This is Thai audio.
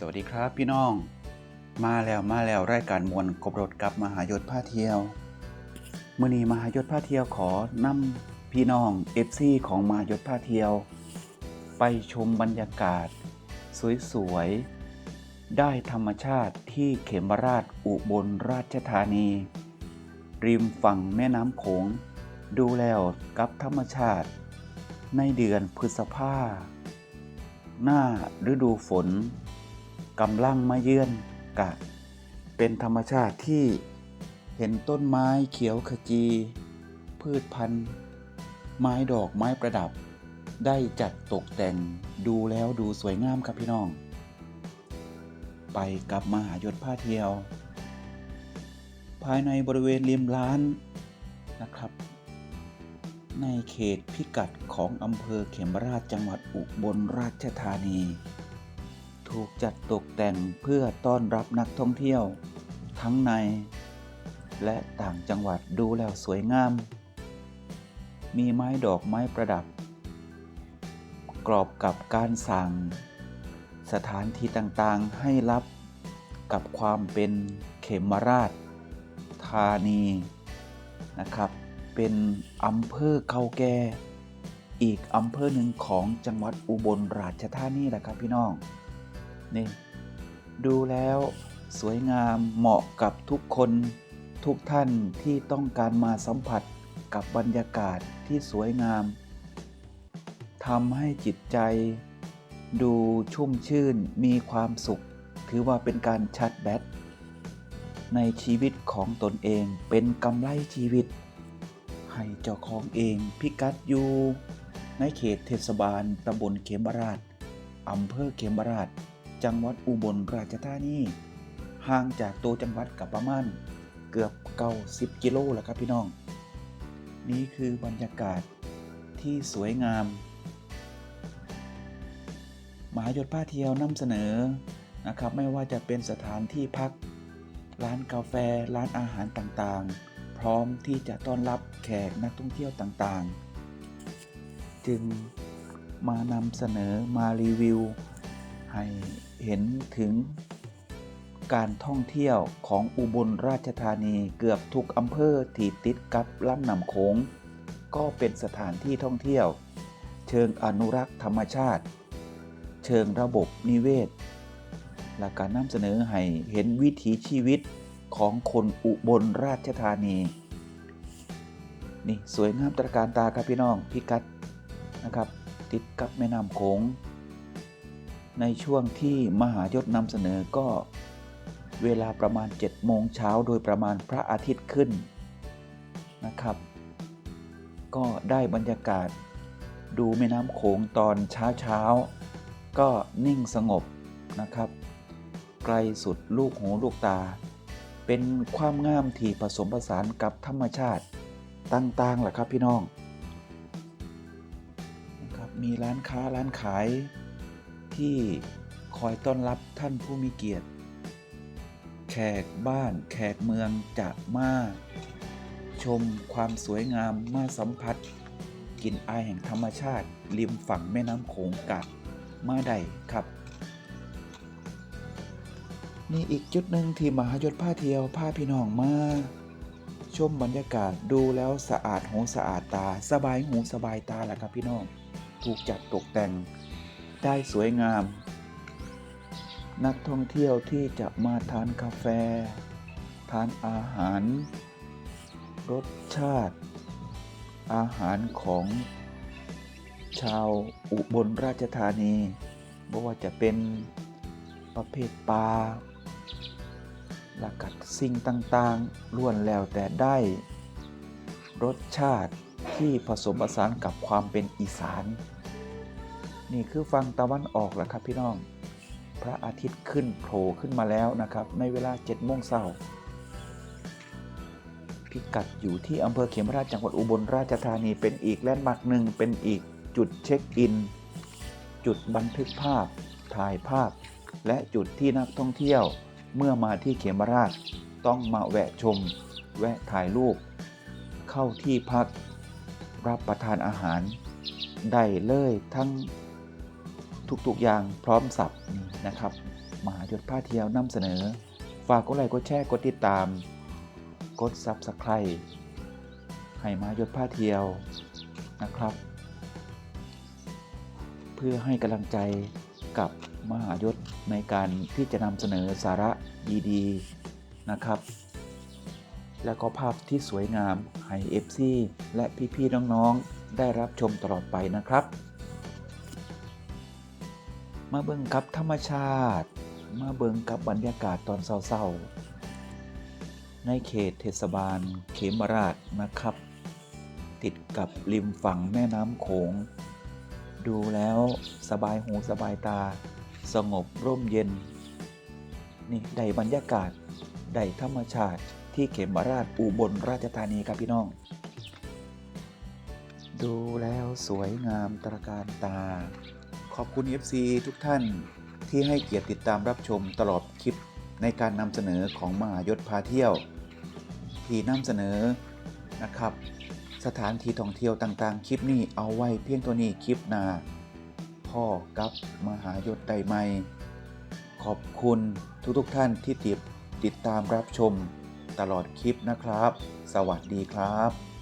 สวัสดีครับพี่น้อง มาแล้วมาแล้วรายการมวลกบรถกับมหายศผ้าเที่ยวมื่อนี้มหายศผ้าเที่ยวขอนำพี่น้อง FC ของมหายศผ้าเที่ยว ไปชมบรรยากาศ สวยๆ ได้ธรรมชาติที่เขมราชอุบลราชธานี ริมฝั่งแม่น้ำโขง ดูแล้วกับธรรมชาติ ในเดือนพฤษภาหน้าฤดูฝน กำลังมาเยือนกะ เป็นธรรมชาติที่เห็นต้นไม้เขียวขจี พืชพันธุ์ ไม้ดอกไม้ประดับ ได้จัดตกแต่งดูแล้วดูสวยงามครับพี่น้อง ไปกับมหายศผ้าเที่ยว ภายในบริเวณริมร้านนะครับ ในเขตพิกัดของอำเภอเขมราชจังหวัดอุบลราชธานี ถูกจัดตกแต่งเพื่อต้อนรับนักท่องเที่ยว ทั้งใน และต่างจังหวัดดูแล้วสวยงาม มีไม้ดอกไม้ประดับ กรอบกับการสั่ง สถานที่ต่างๆให้รับกับความเป็นเขมราช ธานีนะครับ เป็นอำเภอเก่าแก่อีกอำเภอหนึ่งของจังหวัดอุบลราชธานีแหละครับพี่น้อง นี่ดูแล้วสวยงามเหมาะกับทุกคนทุกท่านที่ต้องการมาสัมผัสกับบรรยากาศที่สวยงามทำให้จิตใจ ดูชุ่มชื่นมีความสุข ถือว่าเป็นการชัดแบตในชีวิตของตนเองเป็นกำไรชีวิต ให้เจ้าของเองพิกัดอยู่ในเขตเทศบาลตำบลเขมราชอำเภอเขมราช จังหวัดอุบลราชธานีห่างจากตัวจังหวัดกับประมาณเกือบเก้าสิบกิโลแล้วครับพี่น้อง นี่คือบรรยากาศที่สวยงามมหายศผ้าเที่ยวนำเสนอนะครับ ไม่ว่าจะเป็นสถานที่พัก ร้านกาแฟ ร้านอาหารต่างๆ พร้อมที่จะต้อนรับแขกนักท่องเที่ยวต่างๆ จึงมานำเสนอมารีวิวให้ เห็นถึงการท่องเที่ยวของอุบลราชธานีเกือบทุกอำเภอที่ติดกับลำน้ำโขงก็เป็นสถานที่ท่องเที่ยว เชิงอนุรักษ์ธรรมชาติ เชิงระบบนิเวศ และการนำเสนอให้เห็นวิถีชีวิตของคนอุบลราชธานีนี่สวยงามตระการตาครับพี่น้องพิกัดนะครับ ติดกับแม่น้ำโขง ในช่วงที่มหายศนำเสนอก็ เวลาประมาณ 7 โมงเช้าโดยประมาณพระอาทิตย์ขึ้นนะครับ ก็ได้บรรยากาศ ดูแม่น้ำโขงตอนเช้าเช้าก็นิ่งสงบนะครับ ไกลสุดลูกหูลูกตา เป็นความงามที่ผสมผสานกับธรรมชาติต่างๆแหละครับพี่น้องนะครับมีร้านค้าร้านขาย ที่คอยต้อนรับท่านผู้มีเกียรติ แขกบ้านแขกเมืองจะมา ชมความสวยงามมาสัมผัสกลิ่นอายแห่งธรรมชาติริมฝั่งแม่น้ำโขงกัดมาได้ครับ นี่อีกจุดหนึ่งที่มหายศผ้าเที่ยวผ้าพี่น้องมาชมบรรยากาศดูแล้วสะอาดหูสะอาดตา สบายหูสบายตาแหละครับพี่น้อง ถูกจัดตกแต่ง ได้สวยงาม นักท่องเที่ยวที่จะมาทานกาแฟ ทานอาหาร รสชาติ อาหารของ ชาวอุบลราชธานีไม่ว่าจะเป็นประเภทปลาหลักกัดสิ่งต่างๆล้วนแล้วแต่ได้ รสชาติที่ผสมผสานกับความเป็นอีสาน นี่คือฟังตะวันออกแหละครับพี่น้อง พระอาทิตย์ขึ้นโผล่ขึ้นมาแล้วนะครับ ในเวลา7โมงเช้าพิกัดอยู่ที่อำเภอเขมราชจังหวัดอุบลราชธานีเป็นอีกแลนด์มาร์กหนึ่งเป็นอีกจุดเช็คอิน จุดบันทึกภาพ ถ่ายภาพ และจุดที่นักท่องเที่ยว เมื่อมาที่เขมราชต้องมาแวะชม แวะถ่ายรูป เข้าที่พัก รับประทานอาหาร ได้เลยทั้ง ทุกๆอย่างพร้อมสับนะครับมหาหยศพาเที่ยวนำเสนอ ฝากกดไลค์กดแชร์กดติดตาม กด Subscribe ให้มหายศพาเที่ยวนะครับ เพื่อให้กำลังใจกับมหายศในการที่จะนำเสนอสาระดีๆนะครับ และก็ภาพที่สวยงามให้ FC และพี่ๆน้องๆ ได้รับชมตลอดไปนะครับ มาเบิ่งกับธรรมชาติ มาเบิ่งกับบรรยากาศตอนเศร้าๆ ในเขตเทศบาลเขมราชนะครับ ติดกับริมฝั่งแม่น้ำโขง ดูแล้วสบายหูสบายตา สงบร่มเย็น นี่ได้บรรยากาศได้ธรรมชาติที่เขมราชอุบลราชธานีครับพี่น้อง ดูแล้วสวยงามตระการตา ขอบคุณ FC ทุกท่านที่ให้เกียรติติดตามรับชมตลอดคลิปในการนำเสนอของมหายศพาเที่ยว ที่นำเสนอนะครับ สถานที่ท่องเที่ยวต่างๆ คลิปนี้เอาไว้เพียงตัวนี้คลิปนาพ่อกับมหายศใดไหมขอบคุณทุกๆท่านที่ติดติดตามรับชมตลอดคลิปนะครับ สวัสดีครับ